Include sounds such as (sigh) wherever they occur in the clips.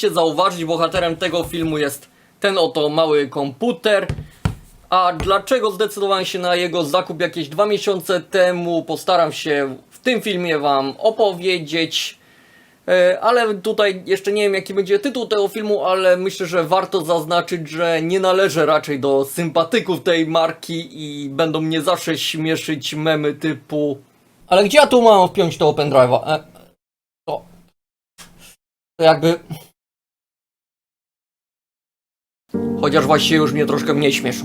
Zdążyliście zauważyć, bohaterem tego filmu jest ten oto mały komputer. A dlaczego zdecydowałem się na jego zakup jakieś dwa miesiące temu, postaram się w tym filmie Wam opowiedzieć. E, Ale tutaj jeszcze nie wiem jaki będzie tytuł tego filmu, ale myślę, że warto zaznaczyć, że nie należę raczej do sympatyków tej marki i będą mnie zawsze śmieszyć memy typu Ale gdzie ja tu mam wpiąć tego pendrive'a? E, to... to jakby... Chociaż właściwie już mnie troszkę mniej śmieszą.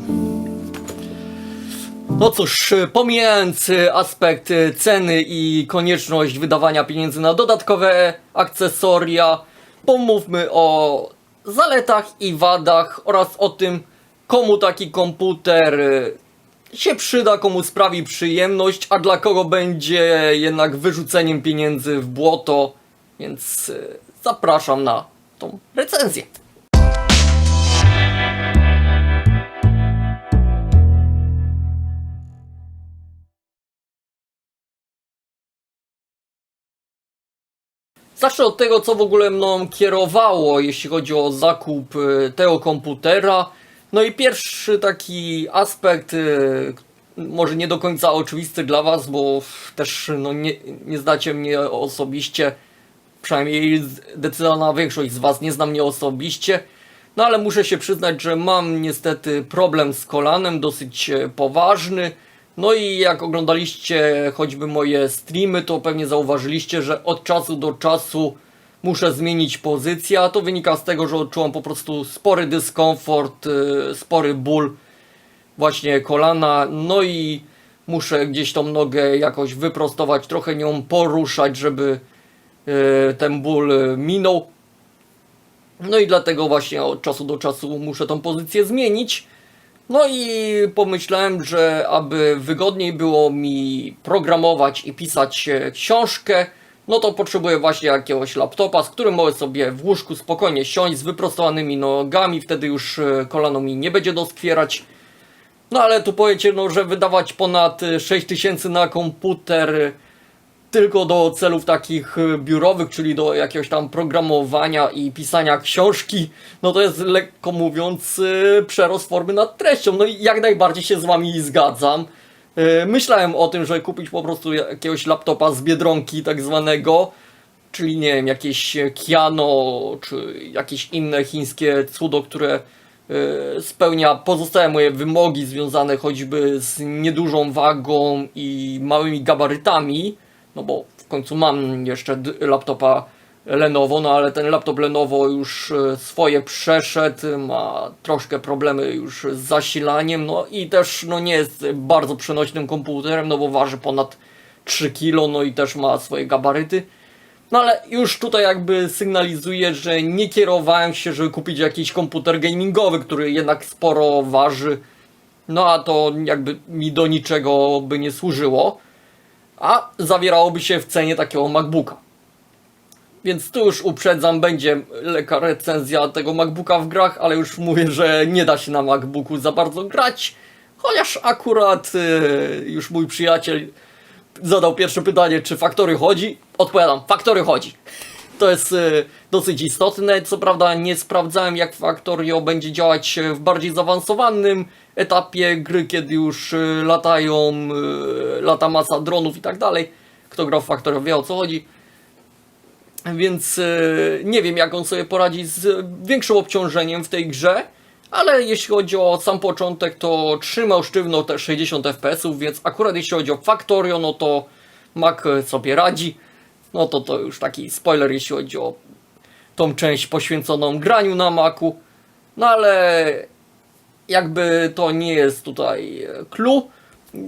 No cóż, pomijając aspekt ceny i konieczność wydawania pieniędzy na dodatkowe akcesoria, pomówmy o zaletach i wadach oraz o tym, komu taki komputer się przyda, komu sprawi przyjemność, a dla kogo będzie jednak wyrzuceniem pieniędzy w błoto. Więc y, zapraszam na tą recenzję. Zacznę od tego, co w ogóle mną kierowało, jeśli chodzi o zakup y, tego komputera. No i pierwszy taki aspekt, y, może nie do końca oczywisty dla Was, bo też no, nie, nie znacie mnie osobiście, przynajmniej zdecydowana większość z Was nie zna mnie osobiście. No ale muszę się przyznać, że mam niestety problem z kolanem, dosyć e, poważny. No i jak oglądaliście choćby moje streamy, to pewnie zauważyliście, że od czasu do czasu muszę zmienić pozycję, a to wynika z tego, że odczułam po prostu spory dyskomfort, e, spory ból właśnie kolana, no i muszę gdzieś tą nogę jakoś wyprostować, trochę nią poruszać, żeby e, ten ból e, minął. No i dlatego właśnie od czasu do czasu muszę tą pozycję zmienić. No i pomyślałem, że aby wygodniej było mi programować i pisać e, książkę, no to potrzebuję właśnie jakiegoś laptopa, z którym mogę sobie w łóżku spokojnie siąść z wyprostowanymi nogami, wtedy już e, kolano mi nie będzie doskwierać. No ale tu powiecie, no, że wydawać ponad e, 6000 na komputer e, tylko do celów takich y, biurowych, czyli do jakiegoś tam programowania i pisania książki, no to jest lekko mówiąc y, przerost formy nad treścią. No i jak najbardziej się z wami zgadzam. Y, Myślałem o tym, żeby kupić po prostu jakiegoś laptopa z Biedronki tak zwanego, czyli nie wiem, jakieś Kiano, czy jakieś inne chińskie cudo, które spełnia pozostałe moje wymogi związane choćby z niedużą wagą i małymi gabarytami no bo w końcu mam jeszcze laptopa Lenovo, no ale ten laptop Lenovo już e, swoje przeszedł, ma troszkę problemy już z zasilaniem, no i też no nie jest bardzo przenośnym komputerem, no bo waży ponad 3 kg, no i też ma swoje gabaryty. No ale już tutaj jakby sygnalizuję, że nie kierowałem się, żeby kupić jakiś komputer gamingowy, który jednak sporo waży. No a to jakby mi do niczego by nie służyło a zawierałoby się w cenie takiego MacBooka. Więc tu już uprzedzam, będzie lekka recenzja tego MacBooka w grach, ale już mówię, że nie da się na MacBooku za bardzo grać. Chociaż akurat yy, już mój przyjaciel zadał pierwsze pytanie, czy Factory chodzi. Odpowiadam, Factory chodzi. To jest y, dosyć istotne. Co prawda nie sprawdzałem jak Factorio będzie działać w bardziej zaawansowanym etapie gry, kiedy już y, latają, lata masa dronów i tak dalej. Kto grał w Factorio wie o co chodzi. Więc nie wiem jak on sobie poradzi z większym obciążeniem w tej grze. Ale jeśli chodzi o sam początek, to trzymał sztywno te 60 fps, więc akurat jeśli chodzi o Factorio, no to Mac sobie radzi. No to to już taki spoiler, jeśli chodzi o tą część poświęconą graniu na Macu. No ale jakby to nie jest tutaj e, clue.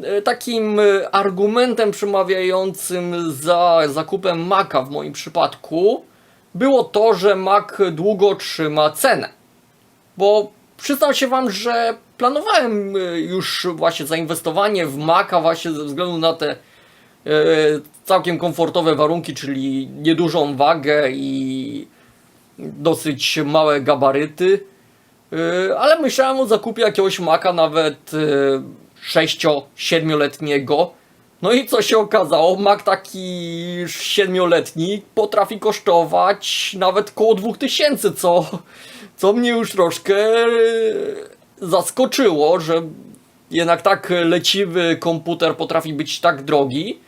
E, Takim e, argumentem przemawiającym za zakupem Maca w moim przypadku było to, że Mac długo trzyma cenę. Bo przyznam się Wam, że planowałem już właśnie zainwestowanie w Maca właśnie ze względu na te całkiem komfortowe warunki, czyli niedużą wagę i dosyć małe gabaryty. Yy, ale myślałem o zakupie jakiegoś maka nawet 6-7-letniego. No i co się okazało? Mac taki siedmioletni potrafi kosztować nawet koło 2000, co, co mnie już troszkę zaskoczyło, że jednak tak leciwy komputer potrafi być tak drogi.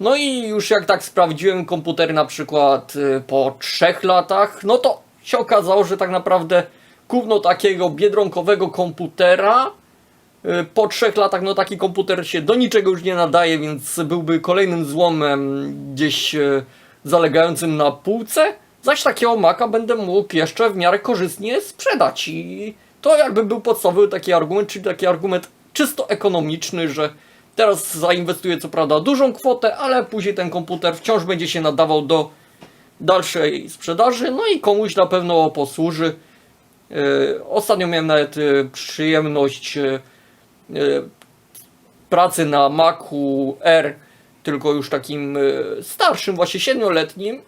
No i już jak tak sprawdziłem komputery na przykład y, po trzech latach, no to się okazało, że tak naprawdę kupno takiego biedronkowego komputera y, po trzech latach, no taki komputer się do niczego już nie nadaje, więc byłby kolejnym złomem gdzieś y, zalegającym na półce. Zaś takiego Maca będę mógł jeszcze w miarę korzystnie sprzedać i to jakby był podstawowy taki argument, czyli taki argument czysto ekonomiczny, że teraz zainwestuję co prawda dużą kwotę, ale później ten komputer wciąż będzie się nadawał do dalszej sprzedaży, no i komuś na pewno posłuży. Yy, Ostatnio miałem nawet yy, przyjemność yy, pracy na Macu R, tylko już takim starszym, właśnie siedmioletnim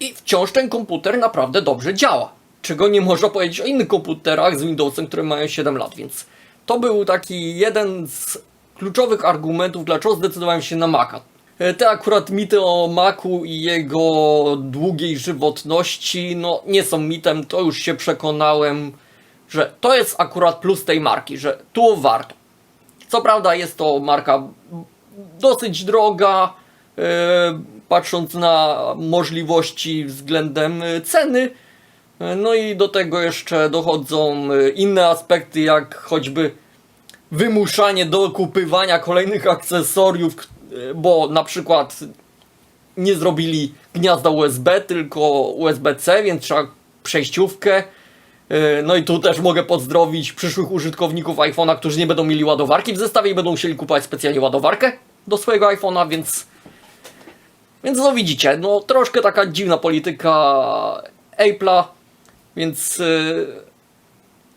i wciąż ten komputer naprawdę dobrze działa. Czego nie można powiedzieć o innych komputerach z Windowsem, które mają 7 lat, więc to był taki jeden z kluczowych argumentów, dlaczego zdecydowałem się na Maca. E, Te akurat mity o Macu i jego długiej żywotności, no nie są mitem, to już się przekonałem, że to jest akurat plus tej marki, że tu warto. Co prawda jest to marka dosyć droga, e, patrząc na możliwości względem ceny. E, No i do tego jeszcze dochodzą inne aspekty, jak choćby wymuszanie dokupywania kolejnych akcesoriów, e, bo na przykład nie zrobili gniazda USB, tylko USB-C, więc trzeba przejściówkę. E, No i tu też mogę pozdrowić przyszłych użytkowników iPhone'a, którzy nie będą mieli ładowarki w zestawie i będą musieli kupować specjalnie ładowarkę do swojego iPhone'a, więc więc no widzicie, no troszkę taka dziwna polityka Apple'a, więc y,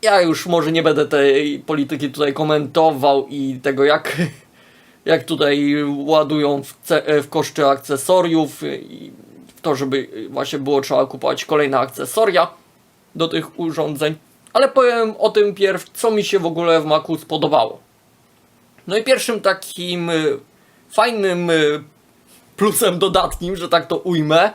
ja już może nie będę tej polityki tutaj komentował i tego jak, (laughs) jak tutaj ładują w, ce- w koszty akcesoriów i w to, żeby właśnie było trzeba kupować kolejne akcesoria do tych urządzeń. Ale powiem o tym pierw, co mi się w ogóle w Macu spodobało. No i pierwszym takim y, fajnym y, plusem dodatnim, że tak to ujmę,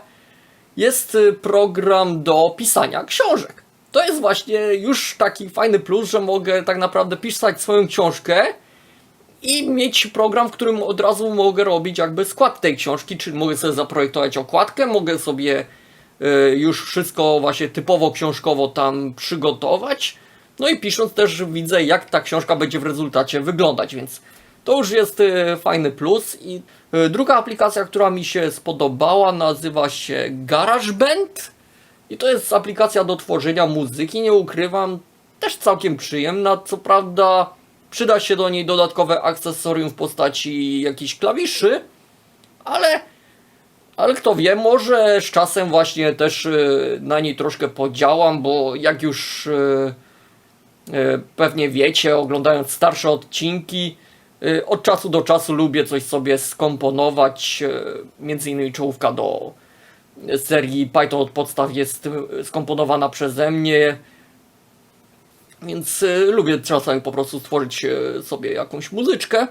jest program do pisania książek. To jest właśnie już taki fajny plus, że mogę tak naprawdę pisać swoją książkę i mieć program, w którym od razu mogę robić jakby skład tej książki, czyli mogę sobie zaprojektować okładkę, mogę sobie y, już wszystko właśnie typowo książkowo tam przygotować. No i pisząc też widzę, jak ta książka będzie w rezultacie wyglądać, więc to już jest y, fajny plus. I y, druga aplikacja, która mi się spodobała, nazywa się GarageBand. I to jest aplikacja do tworzenia muzyki, nie ukrywam, też całkiem przyjemna. Co prawda, przyda się do niej dodatkowe akcesorium w postaci jakichś klawiszy, ale, ale kto wie, może z czasem właśnie też y, na niej troszkę podziałam, bo jak już y, y, pewnie wiecie, oglądając starsze odcinki, od czasu do czasu lubię coś sobie skomponować, między innymi czołówka do serii Python od podstaw jest skomponowana przeze mnie. Więc y, lubię czasami po prostu stworzyć y, sobie jakąś muzyczkę.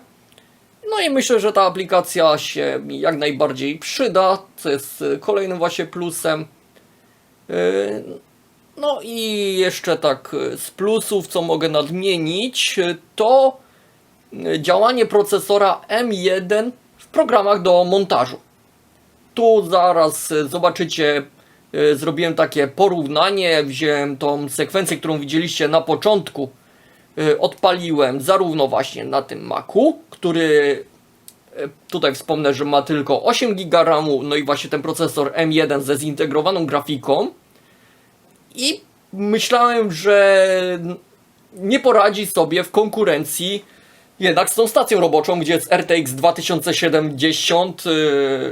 No i myślę, że ta aplikacja się mi jak najbardziej przyda, co jest y, kolejnym właśnie plusem. No i jeszcze tak z plusów, co mogę nadmienić, to działanie procesora M1 w programach do montażu tu zaraz e, zobaczycie, e, zrobiłem takie porównanie, wziąłem tą sekwencję, którą widzieliście na początku, e, odpaliłem zarówno właśnie na tym Macu, który tutaj wspomnę, że ma tylko 8 GB no i właśnie ten procesor M1 ze zintegrowaną grafiką. I myślałem, że nie poradzi sobie w konkurencji jednak z tą stacją roboczą, gdzie jest RTX 2070, yy,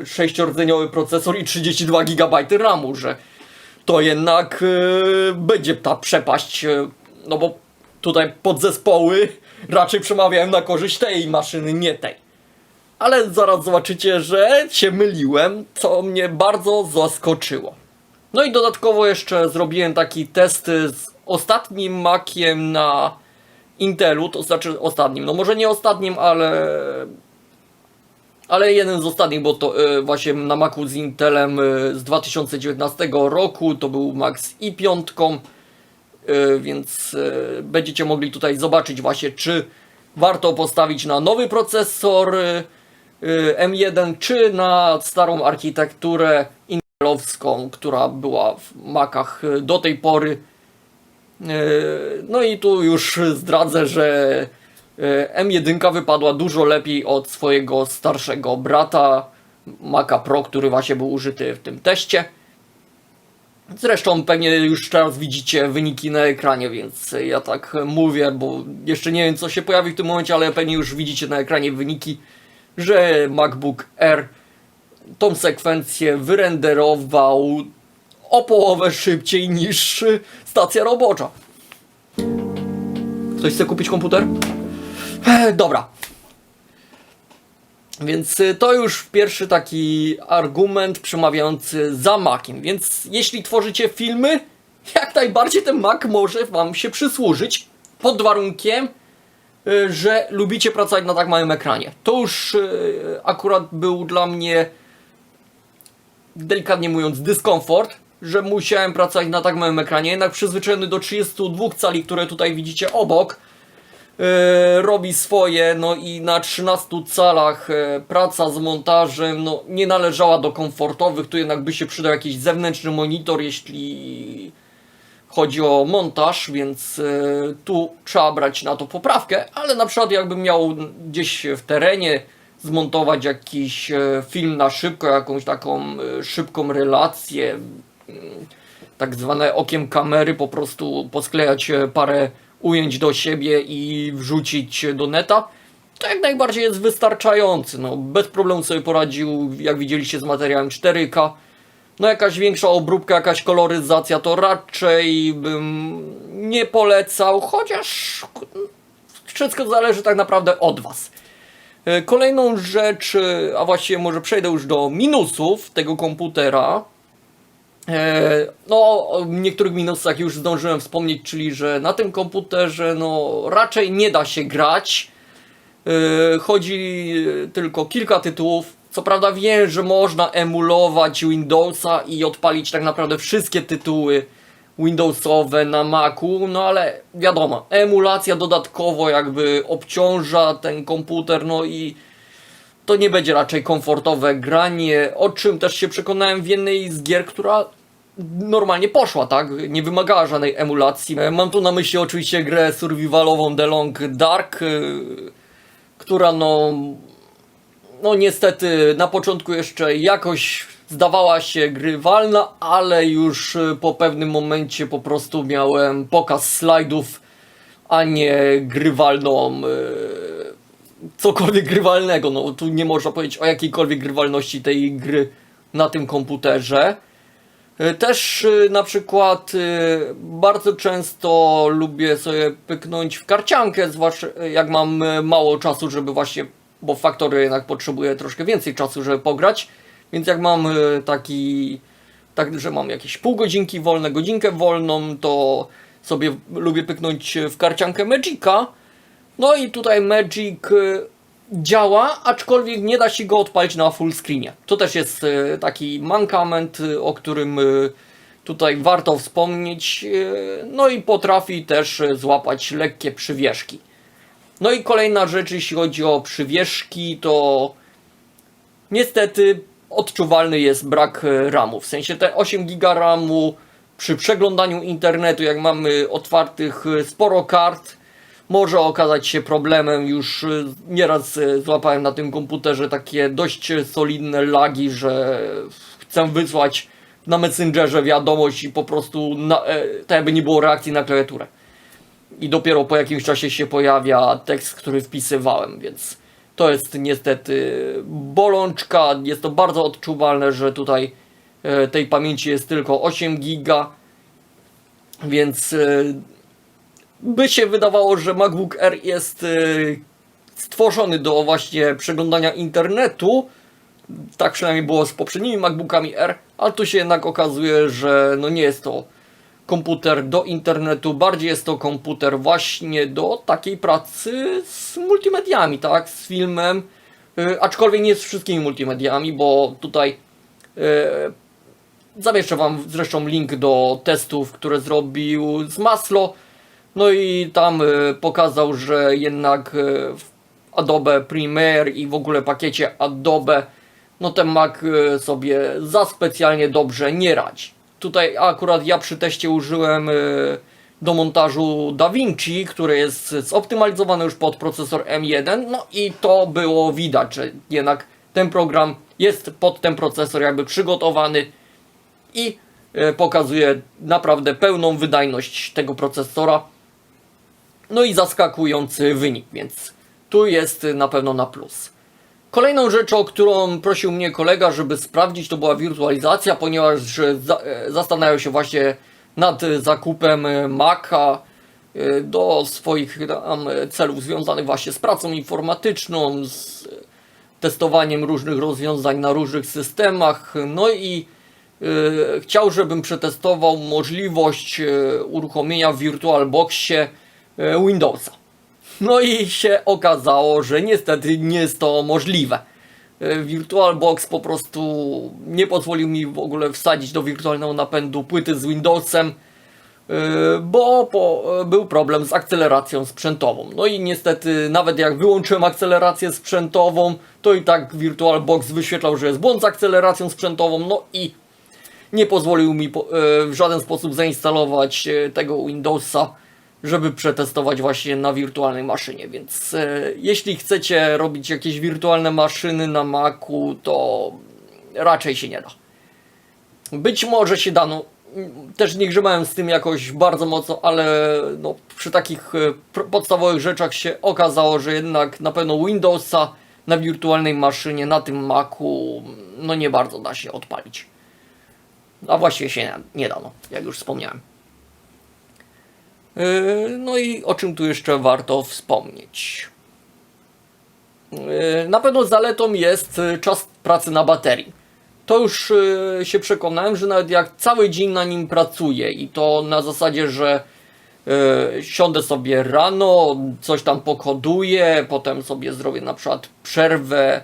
6-rdzeniowy procesor i 32 GB RAMu, że to jednak yy, będzie ta przepaść, yy, no bo tutaj podzespoły raczej przemawiają na korzyść tej maszyny, nie tej. Ale zaraz zobaczycie, że się myliłem, co mnie bardzo zaskoczyło. No i dodatkowo jeszcze zrobiłem taki test z ostatnim Maciem na Intelu, to znaczy ostatnim, no może nie ostatnim, ale ale jeden z ostatnich, bo to e, właśnie na Macu z Intelem e, z 2019 roku, to był Mac z i5, e, więc będziecie mogli tutaj zobaczyć właśnie, czy warto postawić na nowy procesor e, e, M1, czy na starą architekturę intelowską, która była w Macach do tej pory. E, No i tu już zdradzę, że e, M1 wypadła dużo lepiej od swojego starszego brata Maca Pro, który właśnie był użyty w tym teście. Zresztą pewnie już teraz widzicie wyniki na ekranie, więc ja tak mówię, bo jeszcze nie wiem co się pojawi w tym momencie, ale pewnie już widzicie na ekranie wyniki, że MacBook Air tą sekwencję wyrenderował o połowę szybciej niż stacja robocza. Ktoś chce kupić komputer? E, dobra. Więc y, to już pierwszy taki argument przemawiający za Maciem. Więc jeśli tworzycie filmy, jak najbardziej ten Mac może Wam się przysłużyć pod warunkiem, y, że lubicie pracować na tak małym ekranie. To już y, akurat był dla mnie delikatnie mówiąc, dyskomfort, że musiałem pracować na tak małym ekranie, jednak przyzwyczajony do 32 cali, które tutaj widzicie obok, yy, robi swoje, no i na 13 calach e, praca z montażem, no nie należała do komfortowych, tu jednak by się przydał jakiś zewnętrzny monitor, jeśli chodzi o montaż, więc e, tu trzeba brać na to poprawkę, ale na przykład jakbym miał gdzieś w terenie zmontować jakiś film na szybko, jakąś taką szybką relację, tak zwane okiem kamery, po prostu posklejać e, parę ujęć do siebie i wrzucić do neta, to jak najbardziej jest wystarczający. No, bez problemu sobie poradził, jak widzieliście z materiałem 4K. No jakaś większa obróbka, jakaś koloryzacja to raczej bym nie polecał, chociaż wszystko zależy tak naprawdę od Was. E, Kolejną rzecz, e, a właściwie może przejdę już do minusów tego komputera. E, No, o niektórych minusach już zdążyłem wspomnieć, czyli że na tym komputerze no, raczej nie da się grać. E, Chodzi e, tylko kilka tytułów. Co prawda wiem, że można emulować Windowsa i odpalić tak naprawdę wszystkie tytuły Windowsowe na Macu, no ale wiadomo, emulacja dodatkowo jakby obciąża ten komputer, no i to nie będzie raczej komfortowe granie, o czym też się przekonałem w jednej z gier, która normalnie poszła, tak? Nie wymagała żadnej emulacji. E, Mam tu na myśli oczywiście grę survivalową The Long Dark, y, która no no niestety na początku jeszcze jakoś zdawała się grywalna, ale już y, po pewnym momencie po prostu miałem pokaz slajdów, a nie grywalną cokolwiek grywalnego. No tu nie można powiedzieć o jakiejkolwiek grywalności tej gry na tym komputerze. Y, Też y, na przykład y, bardzo często lubię sobie pyknąć w karciankę, zwłaszcza jak mam mało czasu, żeby właśnie, bo w jednak potrzebuję troszkę więcej czasu, żeby pograć, więc jak mam taki, tak, że mam jakieś pół godzinki wolne, godzinkę wolną, to sobie lubię pyknąć w karciankę Magica. No i tutaj Magic działa, aczkolwiek nie da się go odpalić na full screenie. To też jest y, taki mankament, y, o którym y, tutaj warto wspomnieć. No i potrafi też złapać lekkie przywieszki. No i kolejna rzecz, jeśli chodzi o przywieszki, to niestety odczuwalny jest brak e, RAMu. W sensie te 8 GB RAMu przy przeglądaniu internetu, jak mamy otwartych e, sporo kart, może okazać się problemem. Już e, nieraz e, złapałem na tym komputerze takie dość e, solidne lagi, że chcę wysłać na Messengerze wiadomość i po prostu na, e, tak jakby nie było reakcji na klawiaturę. I dopiero po jakimś czasie się pojawia tekst, który wpisywałem, więc to jest niestety bolączka. Jest to bardzo odczuwalne, że tutaj e, tej pamięci jest tylko 8 giga, więc e, by się wydawało, że MacBook Air jest e, stworzony do właśnie przeglądania internetu. Tak przynajmniej było z poprzednimi MacBookami Air, ale tu się jednak okazuje, że no nie jest to komputer do internetu, bardziej jest to komputer właśnie do takiej pracy z multimediami, tak, z filmem, Y, aczkolwiek nie z wszystkimi multimediami, bo tutaj y, zamieszczę Wam zresztą link do testów, które zrobił z Maslo. No i tam y, pokazał, że jednak y, w Adobe Premiere i w ogóle pakiecie Adobe no ten Mac y, sobie za specjalnie dobrze nie radzi. Tutaj akurat ja przy teście użyłem do montażu DaVinci, który jest zoptymalizowany już pod procesor M1, no i to było widać, że jednak ten program jest pod ten procesor jakby przygotowany i pokazuje naprawdę pełną wydajność tego procesora. No i zaskakujący wynik, więc tu jest na pewno na plus. Kolejną rzeczą, o którą prosił mnie kolega, żeby sprawdzić, to była wirtualizacja, ponieważ za, e, zastanawiał się właśnie nad e, zakupem e, Maca e, do swoich tam e, celów związanych właśnie z pracą informatyczną, z e, testowaniem różnych rozwiązań na różnych systemach. No i e, chciał, żebym przetestował możliwość e, uruchomienia w VirtualBoxie e, Windowsa. No i się okazało, że niestety nie jest to możliwe. E, VirtualBox po prostu nie pozwolił mi w ogóle wsadzić do wirtualnego napędu płyty z Windowsem, e, bo e, był problem z akceleracją sprzętową. No i niestety, nawet jak wyłączyłem akcelerację sprzętową, to i tak VirtualBox wyświetlał, że jest błąd z akceleracją sprzętową, no i nie pozwolił mi e, w żaden sposób zainstalować e, tego Windowsa, żeby przetestować właśnie na wirtualnej maszynie. Więc e, jeśli chcecie robić jakieś wirtualne maszyny na Macu, to raczej się nie da. Być może się da, no też nie grzebałem z tym jakoś bardzo mocno, ale no, przy takich e, podstawowych rzeczach się okazało, że jednak na pewno Windowsa na wirtualnej maszynie, na tym Macu, no nie bardzo da się odpalić. A właściwie się nie, nie no, jak już wspomniałem. Yy, No i o czym tu jeszcze warto wspomnieć? Yy, Na pewno zaletą jest yy, czas pracy na baterii. To już się przekonałem, że nawet jak cały dzień na nim pracuję i to na zasadzie, że siądę sobie rano, coś tam pokoduję, potem sobie zrobię na przykład przerwę,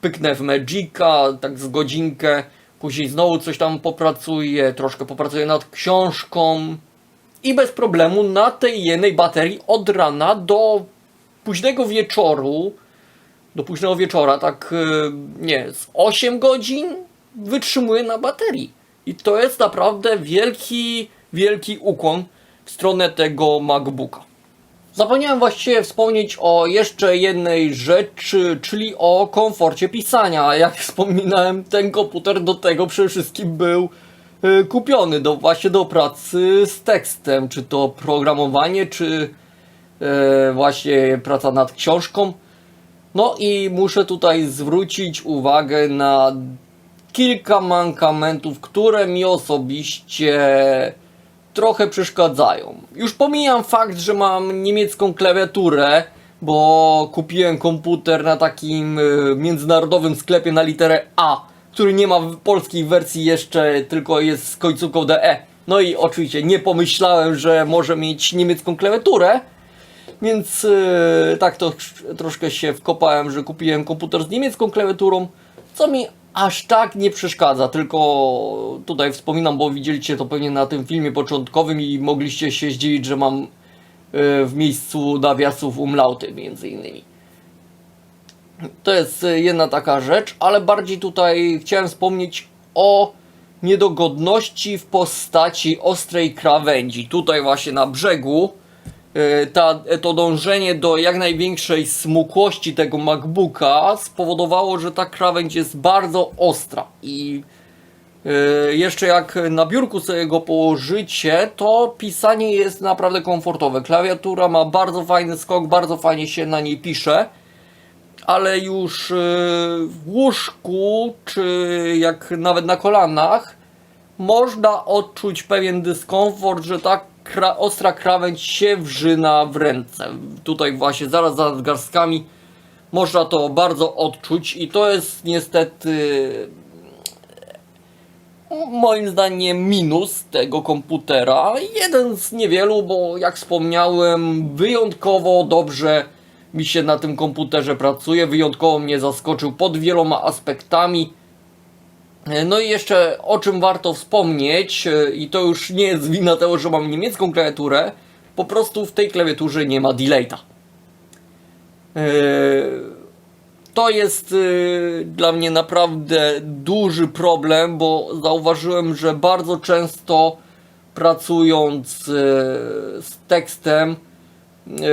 pyknę w Magica, tak z godzinkę, później znowu coś tam popracuję, troszkę popracuję nad książką, i bez problemu na tej jednej baterii od rana do późnego wieczoru, do późnego wieczora, tak y, nie, z 8 godzin wytrzymuję na baterii. I to jest naprawdę wielki, wielki ukłon w stronę tego MacBooka. Zapomniałem właściwie wspomnieć o jeszcze jednej rzeczy, czyli o komforcie pisania. Jak wspominałem, ten komputer do tego przede wszystkim był kupiony do, właśnie do pracy z tekstem, czy to programowanie, czy e, właśnie praca nad książką. No i muszę tutaj zwrócić uwagę na kilka mankamentów, które mi osobiście trochę przeszkadzają. Już pomijam fakt, że mam niemiecką klawiaturę, bo kupiłem komputer na takim y, międzynarodowym sklepie na literę A, który nie ma w polskiej wersji jeszcze, tylko jest z końcówką DE. No i oczywiście nie pomyślałem, że może mieć niemiecką klawiaturę, więc yy, tak to troszkę się wkopałem, że kupiłem komputer z niemiecką klawiaturą, co mi aż tak nie przeszkadza, tylko tutaj wspominam, bo widzieliście to pewnie na tym filmie początkowym i mogliście się zdziwić, że mam yy, w miejscu nawiasów umlauty między innymi. To jest y, jedna taka rzecz, ale bardziej tutaj chciałem wspomnieć o niedogodności w postaci ostrej krawędzi. Tutaj właśnie na brzegu y, ta, to dążenie do jak największej smukłości tego MacBooka spowodowało, że ta krawędź jest bardzo ostra i y, jeszcze jak na biurku sobie go położycie, to pisanie jest naprawdę komfortowe. Klawiatura ma bardzo fajny skok, bardzo fajnie się na niej pisze ale już y, w łóżku, czy jak nawet na kolanach, można odczuć pewien dyskomfort, że ta kra ostra krawędź się wrzyna w ręce. Tutaj właśnie zaraz za nadgarstkami można to bardzo odczuć i to jest niestety moim zdaniem minus tego komputera. Jeden z niewielu, bo jak wspomniałem, wyjątkowo dobrze mi się na tym komputerze pracuje. Wyjątkowo mnie zaskoczył pod wieloma aspektami. E, No i jeszcze o czym warto wspomnieć, e, i to już nie jest wina tego, że mam niemiecką klawiaturę, po prostu w tej klawiaturze nie ma delayta. E, To jest dla mnie naprawdę duży problem, bo zauważyłem, że bardzo często pracując z tekstem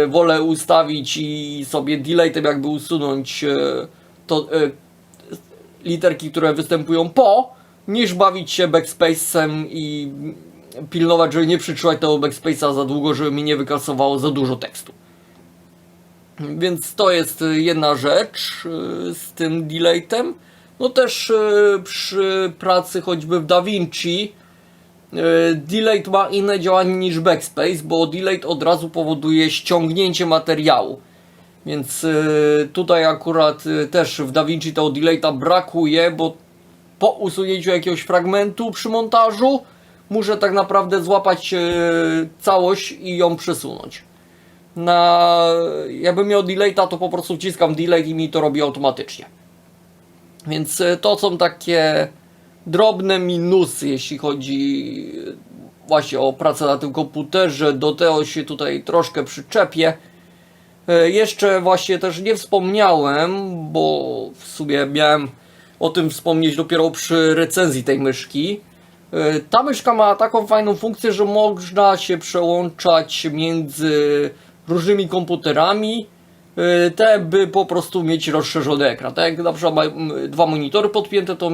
wolę ustawić i sobie delaytem jakby usunąć e, to e, literki, które występują po, niż bawić się backspace'em i pilnować, żeby nie przytrzymać tego backspace'a za długo, żeby mi nie wykasowało za dużo tekstu. Więc to jest jedna rzecz z tym delaytem. No też przy pracy choćby w DaVinci y, delay ma inne działanie niż backspace, bo delay od razu powoduje ściągnięcie materiału. Więc y, tutaj akurat y, też w DaVinci tego delayta brakuje, bo po usunięciu jakiegoś fragmentu przy montażu muszę tak naprawdę złapać całość i ją przesunąć. Na, jakbym miał delayta, to po prostu wciskam delay i mi to robi automatycznie. Więc to są takie drobne minusy, jeśli chodzi y, właśnie o pracę na tym komputerze. Do tego się tutaj troszkę przyczepię. E, Jeszcze właśnie też nie wspomniałem, bo w sumie miałem o tym wspomnieć dopiero przy recenzji tej myszki. E, Ta myszka ma taką fajną funkcję, że można się przełączać między różnymi komputerami, e, te by po prostu mieć rozszerzony ekran. Tak jak na przykład ma m, dwa monitory podpięte, to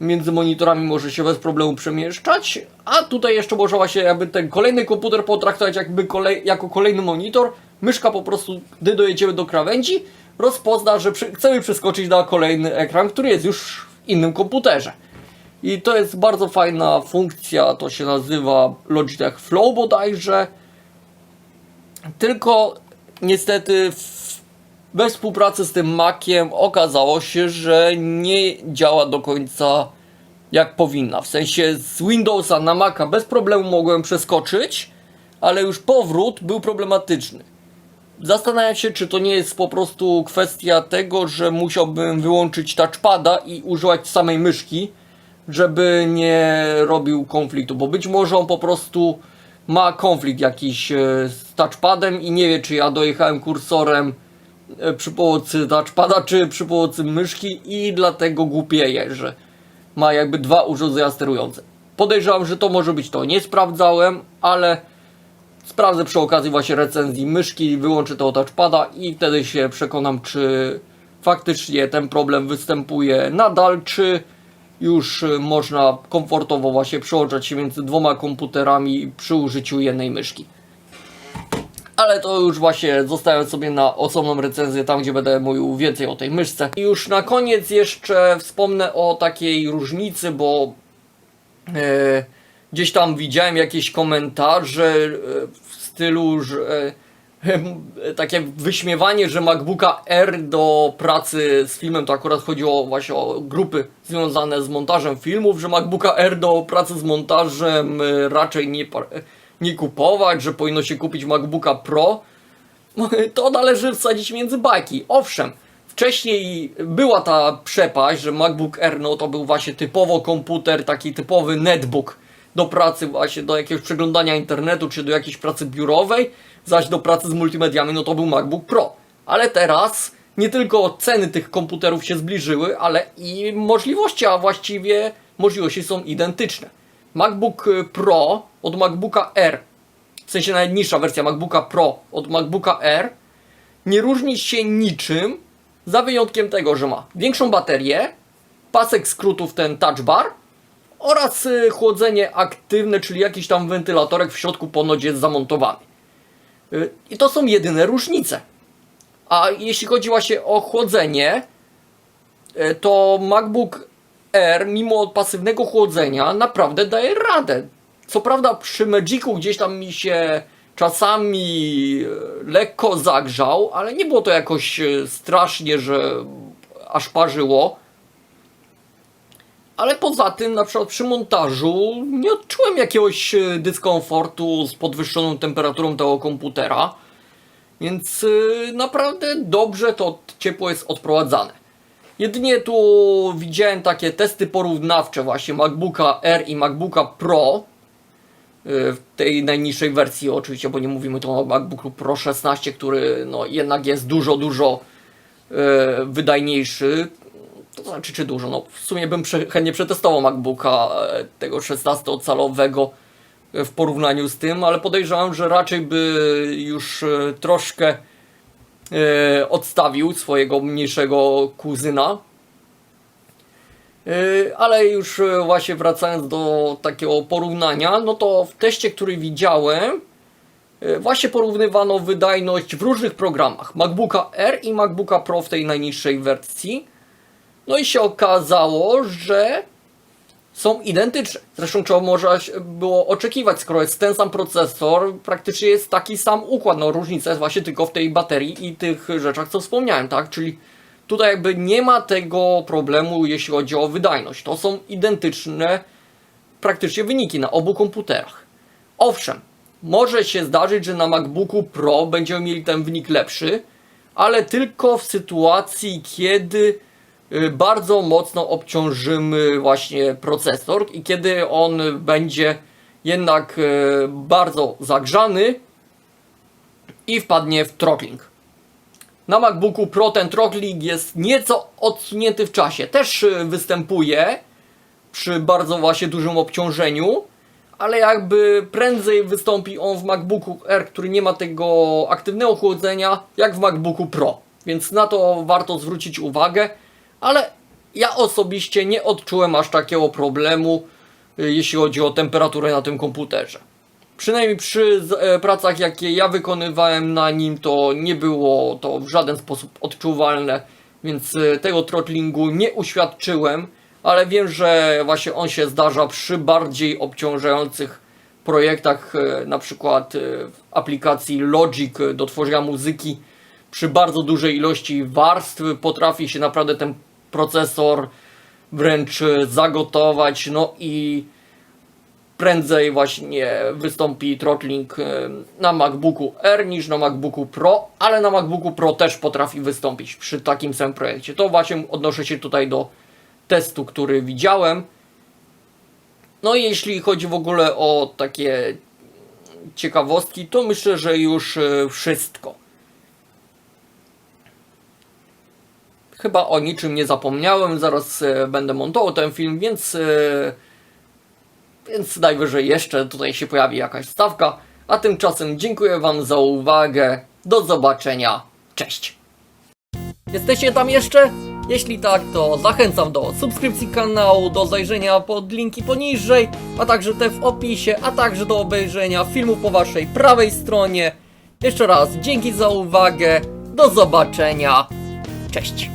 między monitorami może się bez problemu przemieszczać, a tutaj jeszcze można właśnie jakby ten kolejny komputer potraktować jakby kolej, jako kolejny monitor. Myszka po prostu, gdy dojedziemy do krawędzi, rozpozna, że przy, chcemy przeskoczyć na kolejny ekran, który jest już w innym komputerze. I to jest bardzo fajna funkcja, to się nazywa Logitech Flow bodajże. Tylko niestety w, we współpracy z tym Maciem okazało się, że nie działa do końca jak powinna. W sensie z Windowsa na Maca bez problemu mogłem przeskoczyć, ale już powrót był problematyczny. Zastanawiam się, czy to nie jest po prostu kwestia tego, że musiałbym wyłączyć touchpada i używać samej myszki, żeby nie robił konfliktu, bo być może on po prostu ma konflikt jakiś e, z touchpadem i nie wie, czy ja dojechałem kursorem przy pomocy touchpada, czy przy pomocy myszki i dlatego głupieje, że ma jakby dwa urządzenia sterujące. Podejrzewam, że to może być to. Nie sprawdzałem, ale sprawdzę przy okazji właśnie recenzji myszki, wyłączę tego touchpada i wtedy się przekonam, czy faktycznie ten problem występuje nadal, czy już y, można komfortowo właśnie przełączać się między dwoma komputerami przy użyciu jednej myszki. Ale to już właśnie zostawiam sobie na osobną recenzję, tam gdzie będę mówił więcej o tej myszce. I już na koniec jeszcze wspomnę o takiej różnicy, bo e, gdzieś tam widziałem jakieś komentarze e, w stylu, że e, (laughs) takie wyśmiewanie, że MacBooka R do pracy z filmem, to akurat chodziło właśnie o grupy związane z montażem filmów, że MacBooka R do pracy z montażem raczej nie, nie kupować, że powinno się kupić MacBooka Pro. To należy wsadzić między bajki. Owszem, wcześniej była ta przepaść, że MacBook Air no to był właśnie typowo komputer, taki typowy netbook do pracy właśnie, do jakiegoś przeglądania internetu, czy do jakiejś pracy biurowej, zaś do pracy z multimediami, no to był MacBook Pro. Ale teraz nie tylko ceny tych komputerów się zbliżyły, ale i możliwości, a właściwie możliwości są identyczne. MacBook Pro od MacBooka R w sensie nawet niższa wersja MacBooka Pro od MacBooka R, nie różni się niczym, za wyjątkiem tego, że ma większą baterię, pasek skrótów ten touch bar oraz y, chłodzenie aktywne, czyli jakiś tam wentylatorek w środku ponoć jest zamontowany. Y, I to są jedyne różnice. A jeśli chodzi właśnie o chłodzenie, y, to MacBook Air, mimo pasywnego chłodzenia, naprawdę daje radę. Co prawda przy Magicu gdzieś tam mi się czasami e, lekko zagrzał, ale nie było to jakoś e, strasznie, że aż parzyło. Ale poza tym, na przykład przy montażu, nie odczułem jakiegoś e, dyskomfortu z podwyższoną temperaturą tego komputera. Więc naprawdę dobrze to ciepło jest odprowadzane. Jedynie tu widziałem takie testy porównawcze właśnie MacBooka R i MacBooka Pro w tej najniższej wersji oczywiście, bo nie mówimy tu o MacBooku Pro 16, który no jednak jest dużo, dużo y, wydajniejszy. To znaczy czy dużo, no w sumie bym chętnie przetestował MacBooka e, tego 16-calowego e, w porównaniu z tym, ale podejrzewam, że raczej by już e, troszkę odstawił swojego mniejszego kuzyna. E, Ale już e, właśnie wracając do takiego porównania, no to w teście, który widziałem, e, właśnie porównywano wydajność w różnych programach MacBooka R i MacBooka Pro w tej najniższej wersji. No i się okazało, że są identyczne. Zresztą czego można było oczekiwać, skoro jest ten sam procesor, praktycznie jest taki sam układ. No różnica jest właśnie tylko w tej baterii i tych rzeczach, co wspomniałem, tak? Czyli tutaj jakby nie ma tego problemu, jeśli chodzi o wydajność. To są identyczne praktycznie wyniki na obu komputerach. Owszem, może się zdarzyć, że na MacBooku Pro będziemy mieli ten wynik lepszy, ale tylko w sytuacji, kiedy y, bardzo mocno obciążymy właśnie procesor i kiedy on będzie jednak y, bardzo zagrzany i wpadnie w throttling. Na MacBooku Pro ten throttling jest nieco odsunięty w czasie. Też y, występuje przy bardzo właśnie dużym obciążeniu, ale jakby prędzej wystąpi on w MacBooku R, który nie ma tego aktywnego chłodzenia, jak w MacBooku Pro. Więc na to warto zwrócić uwagę, ale ja osobiście nie odczułem aż takiego problemu, y, jeśli chodzi o temperaturę na tym komputerze. Przynajmniej przy e, pracach, jakie ja wykonywałem na nim, to nie było to w żaden sposób odczuwalne, więc e, tego throttlingu nie uświadczyłem, ale wiem, że właśnie on się zdarza przy bardziej obciążających projektach, e, na przykład w aplikacji Logic do tworzenia muzyki. Przy bardzo dużej ilości warstw potrafi się naprawdę ten procesor wręcz zagotować, no i prędzej właśnie wystąpi throttling na MacBooku R niż na MacBooku Pro, ale na MacBooku Pro też potrafi wystąpić przy takim samym projekcie. To właśnie odnoszę się tutaj do testu, który widziałem. No i jeśli chodzi w ogóle o takie ciekawostki, to myślę, że już e, wszystko. Chyba o niczym nie zapomniałem, zaraz e, będę montował ten film, więc e, więc najwyżej jeszcze tutaj się pojawi jakaś stawka. A tymczasem dziękuję Wam za uwagę. Do zobaczenia. Cześć. Jesteście tam jeszcze? Jeśli tak, to zachęcam do subskrypcji kanału, do zajrzenia pod linki poniżej, a także te w opisie, a także do obejrzenia filmów po Waszej prawej stronie. Jeszcze raz dzięki za uwagę. Do zobaczenia. Cześć.